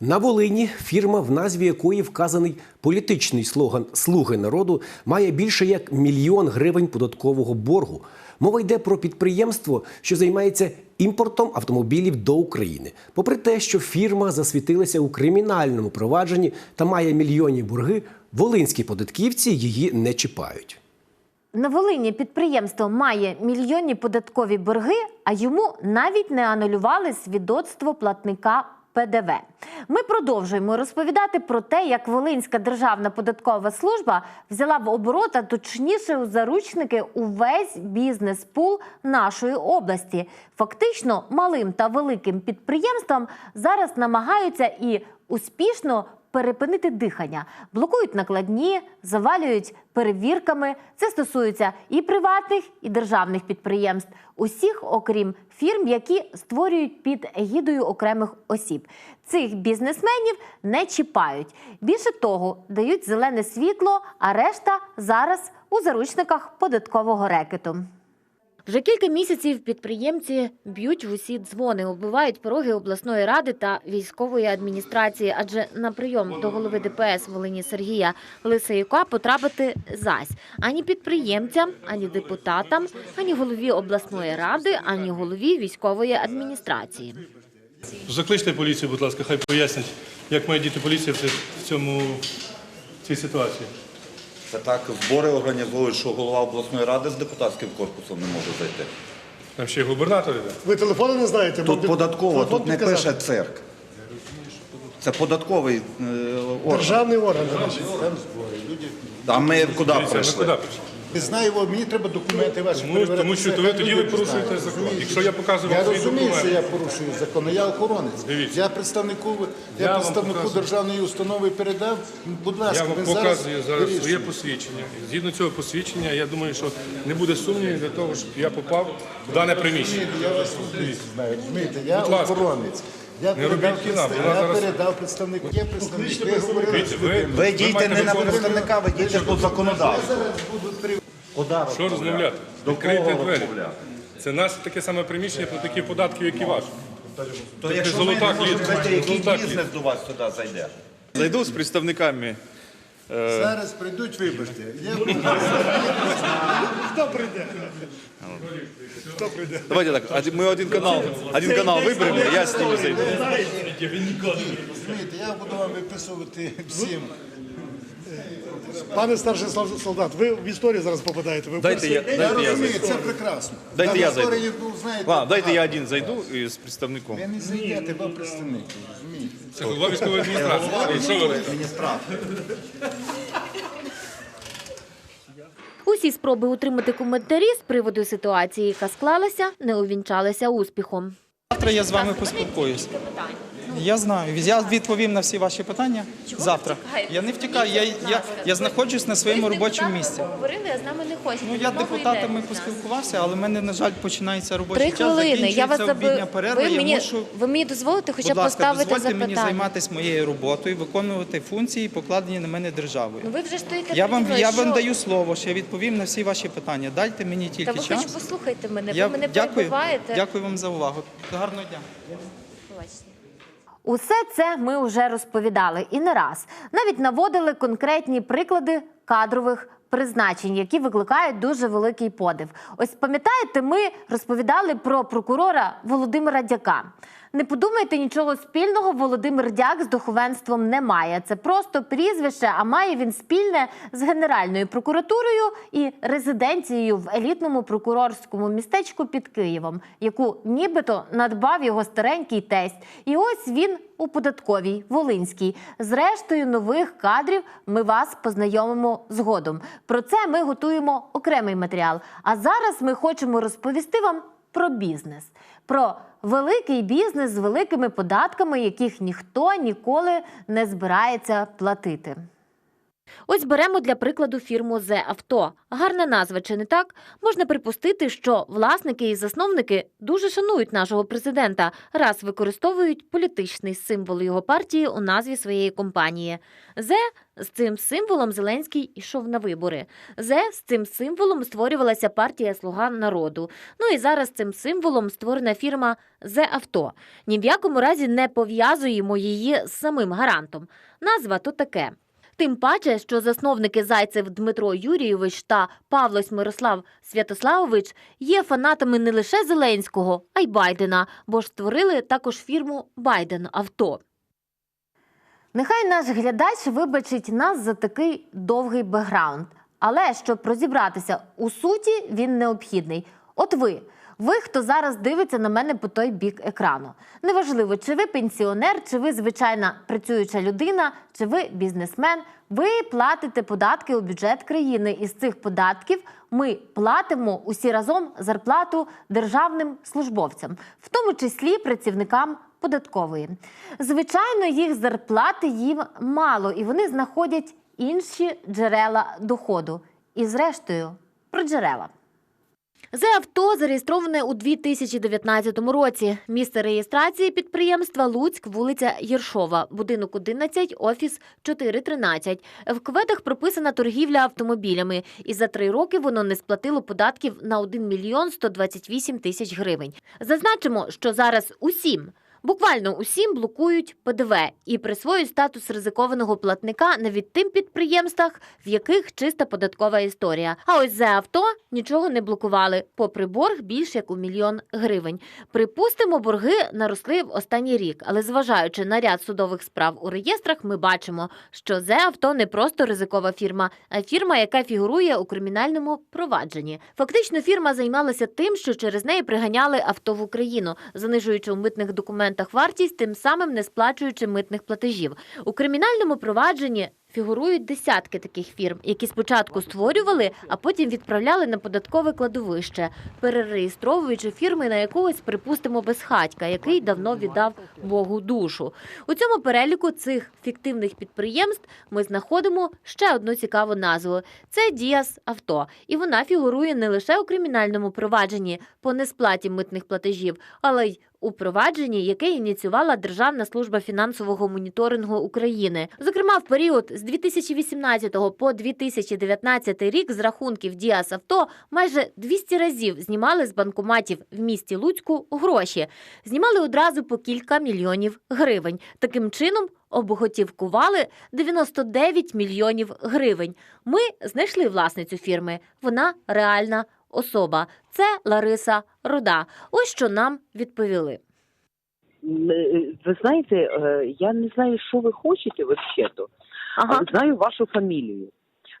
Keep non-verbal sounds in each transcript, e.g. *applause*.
На Волині фірма, в назві якої вказаний політичний слоган Слуги народу, має більше як мільйон гривень податкового боргу. Мова йде про підприємство, що займається імпортом автомобілів до України. Попри те, що фірма засвітилася у кримінальному провадженні та має мільйонні борги, волинські податківці її не чіпають. На Волині підприємство має мільйонні податкові борги, а йому навіть не анулювали свідоцтво платника ПДВ. Ми продовжуємо розповідати про те, як Волинська державна податкова служба взяла в оборот, а точніше у заручники увесь бізнес-пул нашої області. Фактично, малим та великим підприємствам зараз намагаються і успішно перепинити дихання, блокують накладні, завалюють перевірками. Це стосується і приватних, і державних підприємств, усіх, окрім фірм, які створюють під егідою окремих осіб. Цих бізнесменів не чіпають. Більше того, дають зелене світло, а решта зараз у заручниках податкового рекету. Вже кілька місяців підприємці б'ють в усі дзвони, оббивають пороги обласної ради та військової адміністрації, адже на прийом до голови ДПС Волині Сергія Лисеюка потрапити зась ані підприємцям, ані депутатам, ані голові обласної ради, ані голові військової адміністрації. Закличте поліцію, будь ласка, хай пояснять, як має діти поліція в цьому в цій ситуації. Це так, збори організовують, що голова обласної ради з депутатським корпусом не може зайти. Там ще й губернатор іде. Ви телефони не знаєте? Тут податково, тут не пише цирк. Це податковий е, орган. Державний орган. речі. А ми куди прийшли? Куди знаю, бо мені треба документи ваші Тому, перевіряти. тому що то ви тоді ви порушуєте закон. Якщо я показую Я вам свій розумію, що я порушую закон, я охоронець. Дивіться. Я представнику, я, Я вам представнику показую. державної установи передав. Будь ласка, я вам ви показую зараз своє посвідчення. Згідно цього посвідчення, я думаю, що не буде сумнівів для того, щоб я попав в дане приміщення. Я вас знаю, розумієте, я Будь ласка. охоронець. Я Не робіть передав, кіна, представ- вона я зараз- передав представнику. Є представник. Ви говорили Дивіться, ви, дійте маєте не на виконувати- представника, ви дійте по законодавству. Зараз при Що розмовляти? До Відкрийте кого двері. розмовляти? Це наше таке саме приміщення про такі податків, як і ваш. То якщо ми золота не можемо клітка, зайти, який бізнес до вас сюди зайде? Зайду з представниками. зараз прийдуть, вибачте. Я Давайте так, один- ми один канал, один канал виберемо, я з ними зайду. розумієте, я буду вам виписувати всім. Пане старший солдат, ви в історію зараз попадаєте. Ви Дайте я. Я дайте я розумію, зайду. це прекрасно. Дайте я історії, зайду. ну, знаєте, Ладно, дайте я один зайду з представником. Ви не зайдете, ви представник, розумієте? Це голова військової адміністрації. Що ви робите? Усі спроби утримати коментарі з приводу ситуації, яка склалася, не увінчалися успіхом. Завтра я з вами поспілкуюсь. Я знаю. Я відповім на всі ваші питання завтра. Я не втікаю. Я, я, я знаходжусь на своєму робочому місці. Говорили, а з нами не хочете. Ну я депутатами поспілкувався, але в мене, на жаль, починається робочий Три час. хвилини. Я вас закінчується обідня заби... перерва. ви я мені, мушу, ви мені дозволите хоча б будь ласка, поставити дозвольте запитання? мені займатися моєю роботою, виконувати функції, покладені на мене державою. Ну ви вже стоїте Я переді вам, мною, я що? вам даю слово, що я відповім на всі ваші питання. Дайте мені Та тільки ви час. хоч послухайте мене, Я ви мене дякую, перебиваєте. дякую вам за увагу. Гарного дня. Усе це ми вже розповідали і не раз. Навіть наводили конкретні приклади кадрових призначень, які викликають дуже великий подив. Ось пам'ятаєте, ми розповідали про прокурора Володимира Дяка. Не подумайте, нічого спільного Володимир Дяк з духовенством не має. Це просто прізвище, а має він спільне з Генеральною прокуратурою і резиденцією в елітному прокурорському містечку під Києвом, яку нібито надбав його старенький тесть. І ось він у податковій Волинській. З рештою нових кадрів ми вас познайомимо згодом. Про це ми готуємо окремий матеріал. А зараз ми хочемо розповісти вам про бізнес, про великий бізнес з великими податками, яких ніхто ніколи не збирається платити. Ось беремо для прикладу фірму «Зе Авто». Гарна назва, чи не так? Можна припустити, що власники і засновники дуже шанують нашого президента, раз використовують політичний символ його партії у назві своєї компанії. «Зе» з цим символом Зеленський йшов на вибори. «Зе» з цим символом створювалася партія Слуга народу. Ну і зараз цим символом створена фірма «Зе Авто». Ні в якому разі не пов'язуємо її з самим гарантом. Назва то таке. Тим паче, що засновники Зайцев Дмитро Юрійович та Павлось Мирослав Святославович є фанатами не лише Зеленського, а й Байдена, бо ж створили також фірму Байден Авто. Нехай наш глядач вибачить нас за такий довгий бекграунд. Але щоб розібратися у суті, він необхідний. От ви, ви, хто зараз дивиться на мене по той бік екрану. Неважливо, чи ви пенсіонер, чи ви звичайна працююча людина, чи ви бізнесмен. Ви платите податки у бюджет країни. І з цих податків ми платимо усі разом зарплату державним службовцям, в тому числі працівникам податкової. Звичайно, їх зарплати їм мало, і вони знаходять інші джерела доходу. І зрештою, про джерела. Зе авто зареєстроване у 2019 році. Місце реєстрації підприємства Луцьк, вулиця Єршова, будинок 11, офіс 413. В кведах прописана торгівля автомобілями, і за три роки воно не сплатило податків на 1 мільйон 128 тисяч гривень. Зазначимо, що зараз усім. Буквально усім блокують ПДВ і присвоюють статус ризикованого платника навіть тим підприємствах, в яких чиста податкова історія. А ось за авто нічого не блокували, попри борг більш як у мільйон гривень. Припустимо, борги наросли в останній рік, але зважаючи на ряд судових справ у реєстрах, ми бачимо, що зе авто не просто ризикова фірма, а фірма, яка фігурує у кримінальному провадженні. Фактично, фірма займалася тим, що через неї приганяли авто в Україну, занижуючи у митних документах вартість, тим самим не сплачуючи митних платежів. У кримінальному провадженні. Фігурують десятки таких фірм, які спочатку створювали, а потім відправляли на податкове кладовище, перереєстровуючи фірми на якогось, припустимо, безхатька, який давно віддав Богу душу. У цьому переліку цих фіктивних підприємств ми знаходимо ще одну цікаву назву: це Діас Авто, і вона фігурує не лише у кримінальному провадженні по несплаті митних платежів, але й у провадженні, яке ініціювала Державна служба фінансового моніторингу України. Зокрема, в період з 2018 по 2019 рік з рахунків Діас Авто майже 200 разів знімали з банкоматів в місті Луцьку гроші. Знімали одразу по кілька мільйонів гривень. Таким чином обготівкували 99 мільйонів гривень. Ми знайшли власницю фірми. Вона реальна особа. Це Лариса Руда. Ось що нам відповіли. Е, Ви знаєте, е, я не знаю, що ви хочете взагалі-то, але знаю вашу фамілію.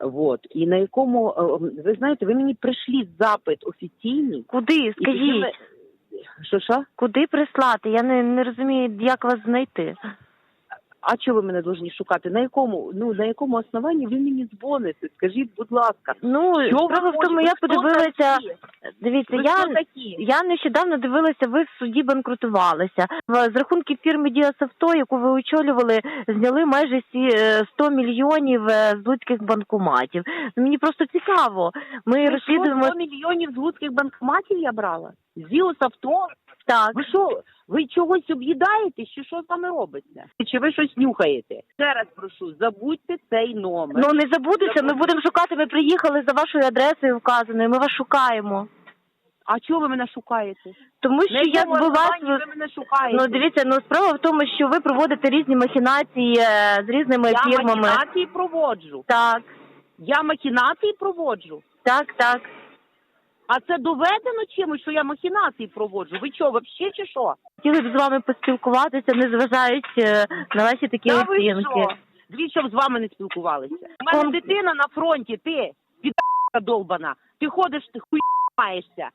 Вот. І на якому, е, ви знаєте, ви мені прийшли запит офіційний. Куди? Скажіть, Що, що? куди прислати? Я не, не розумію, як вас знайти. А чого ви мене повинні шукати? На якому, ну, на якому основанні ви мені дзвоните? Скажіть, будь ласка. Ну, Що ви в тому, я подивилася. такі? Дивіться, Ви я, такі? я нещодавно дивилася, ви в суді банкрутувалися. З рахунків фірми Діас Авто, яку ви очолювали, зняли майже сі- е, 100 мільйонів е, з луцьких банкоматів. Ну, Мені просто цікаво. Ми Ви розслідуємо що, 100 мільйонів з луцьких банкоматів я брала? З Зіос так. Ви що, ви чогось об'їдаєте, чи що з вами робиться? Чи ви щось нюхаєте? Ще раз прошу, забудьте цей номер. Ну не забудеться, ми будемо шукати. Ми приїхали за вашою адресою вказаною. Ми вас шукаємо. А чого ви мене шукаєте? Тому що На я якому була ви мене шукаєте? Ну дивіться, ну справа в тому, що ви проводите різні махінації е, з різними я фірмами. махінації проводжу. Так, Я махінації проводжу. так, так. А це доведено чимось, що я махінації проводжу? Ви що, взагалі чи що? Хотіли б з вами поспілкуватися, незважаючи е, на ваші такі Та ви оцінки. що? Дивіться, щоб з вами не спілкувалися. У мене дитина на фронті, ти, піда *laughs* долбана. Ти ходиш, ти хуй *laughs* маєшся.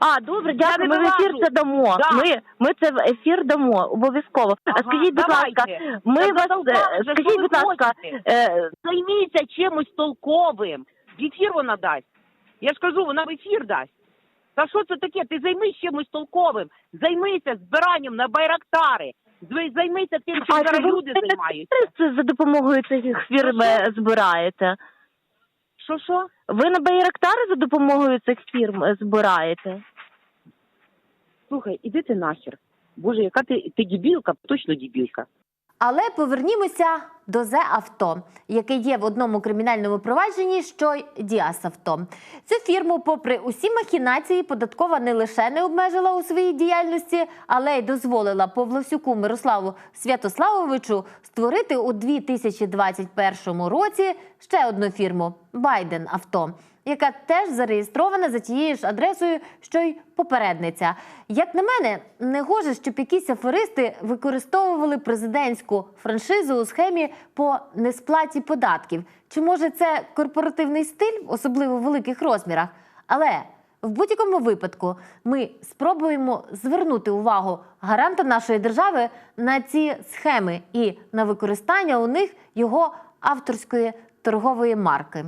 А, добре, дякую. не Ми в ефір вилажу. це дамо. Да. Ми, ми це в ефір дамо обов'язково. а Ага, скажіть, будь давайте. ласка, ми Та вас задовбали е, вже, що скажіть, ви будь ласка, хочете? е, Займіться чимось толковим. В ефір вона дасть. Я ж кажу, вона в ефір дасть. Та що це таке? Ти займись чимось толковим. Займися збиранням на байрактари. Ви займіться тим, А що чи зараз люди займаються. Це за допомогою цих фірм збираєте? Що що? Ви на Байрактари за допомогою цих фірм е, збираєте? Слухай, іди ти нахер. Боже, яка ти, ти дебілка, точно дебілка. Але повернімося до зе авто, яке є в одному кримінальному провадженні, що й Діасавто. Цю фірму, попри усі махінації, податкова не лише не обмежила у своїй діяльності, але й дозволила Павлосюку Мирославу Святославовичу створити у 2021 році ще одну фірму Байден Авто. Яка теж зареєстрована за тією ж адресою, що й попередниця. Як на мене, не гоже, щоб якісь аферисти використовували президентську франшизу у схемі по несплаті податків. Чи може це корпоративний стиль, особливо в великих розмірах? Але в будь-якому випадку ми спробуємо звернути увагу гаранта нашої держави на ці схеми і на використання у них його авторської торгової марки.